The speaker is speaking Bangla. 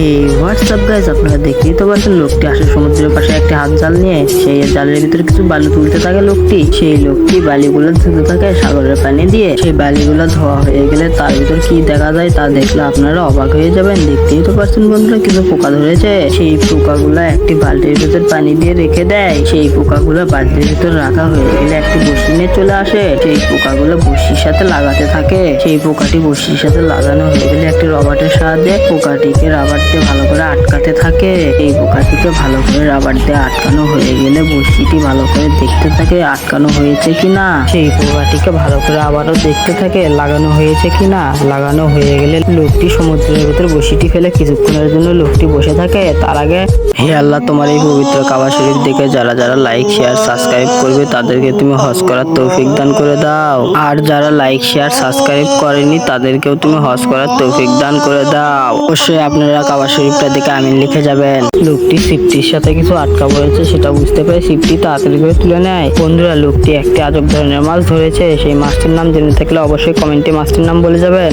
হে হোয়াটসঅ্যাপ গাইজ আপনারা দেখতেই তো পাচ্ছেন লোকটি আসে সমুদ্রের পাশে একটা হাত জাল নিয়ে। সেই জালের ভিতরে কিছু বালু তুলতে থাকে লোকটি। সেই লোকটি বালিগুলো ধুতে থাকে সাগরের পানি দিয়ে। সেই বালিগুলো ধোয়া হয়ে গেলে তার ভিতর কি দেখা যায় তা দেখলে আপনারা অবাক হয়ে যাবেন। দেখতেই তো পাচ্ছেন বন্ধুরা, কিছু পোকা ধরেছে। সেই পোকাগুলো একটি বালতির ভিতর পানি দিয়ে রেখে দেয়। সেই পোকাগুলো বালতির ভিতর রাখা হয়ে গেলে একটি বসি নিয়ে চলে আসে। সেই পোকাগুলো বসির সাথে লাগাতে থাকে। সেই পোকাটি বসির সাথে লাগানো হয়ে গেলে একটি রবারের সাহায্যে পোকাটিকে রাবার দিয়ে ভালো করে আটকাতে থাকে। এই পোকাটিকে ভালো করে রাবার দিয়ে আটকানো হয়ে গেলে বসিটি ভালো করে দেখতে থাকে আটকানো হয়েছে কিনা। সেই পোকাটিকে ভালো করে আবারও দেখতে থাকে লাগানো হয়েছে কিনা। লাগানো হয়ে গেলে লোকটি সমুদ্রের ভিতর বসিটি ফেলে কিছুক্ষণের জন্য লোকটি বসে থাকে। তার আগে হে আল্লাহ, তোমার এই পবিত্র কাবা শরীফ দেখে যারা যারা লাইক শেয়ার সাবস্ক্রাইব করবে, তাদেরকে তুমি হজ করার তৌফিক দান করে দাও। আর যারা লাইক শেয়ার সাবস্ক্রাইব করেনি, তাদেরকেও তুমি হজ করার তৌফিক দান করে দাও। অবশ্যই আপনারা কাবা শরীফটার দেখে আমিন লিখে যাবেন। লোকটি সিফটির সাথে কিছু আটকা পড়েছে, সেটা বুঝতে পেরে সিফটি তাড়াতাড়ি করে তুলে নেয়। বন্ধুরা, লোকটি একটি আজব ধরনের মাছ ধরেছে, সেই মাছটির নাম জেনে থাকলে অবশ্যই কমেন্টে মাছটির নাম বলে যাবেন।